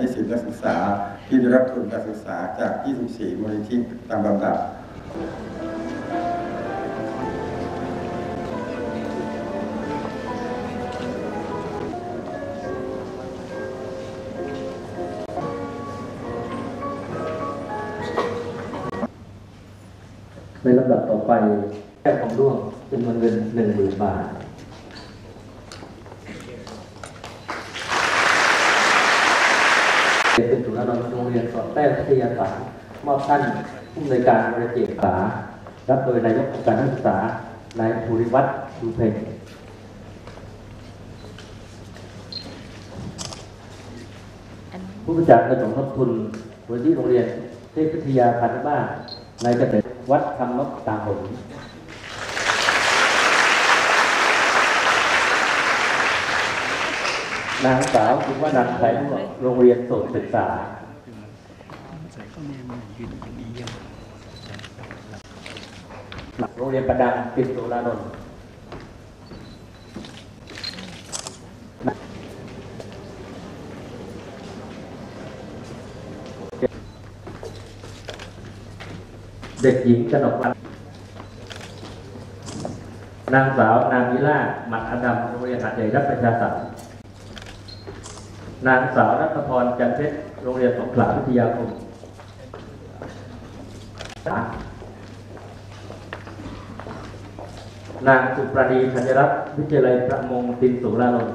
นิสิตนักศึกษาที่ได้รับทุนการศึกษาจาก 24 มูลนิธิตามลำดับในลำดับต่อไปแก้ของร่วงจำนวนเงินหนึ่งหมื่นบาท เป็นสุนทรโรงเรียนสอนแต้มวิทยาศาสตร์มอบท่านผู้อำนวยการบริเจกษารับโดยนายกองค์การนักศึกษานายภูริวัฒน์ดูเพ็งผู้ประจัดเงินสมทบทุนบริษัทโรงเรียนเทพวิทยาพันธ์บ้านนายเกษตรวัดธรรมตาหน นางสาวคุณว่านันทไทยร่วโรงเรียนโสตศึกษานางโรงเรียนประดังปิดโสรานนท์เด็กหญิงกนกวันนางสาวนามิล่าหมัดอดัมโรงเรียนหัดใหญ่รับประชาสัมพันธ์ นางสาวรัตพรจันเพชรโรงเรียนสงขลาวิทยาคมนางสุปราณีธัญรัตน์วิทยาลัยประมงตินสุรานนท์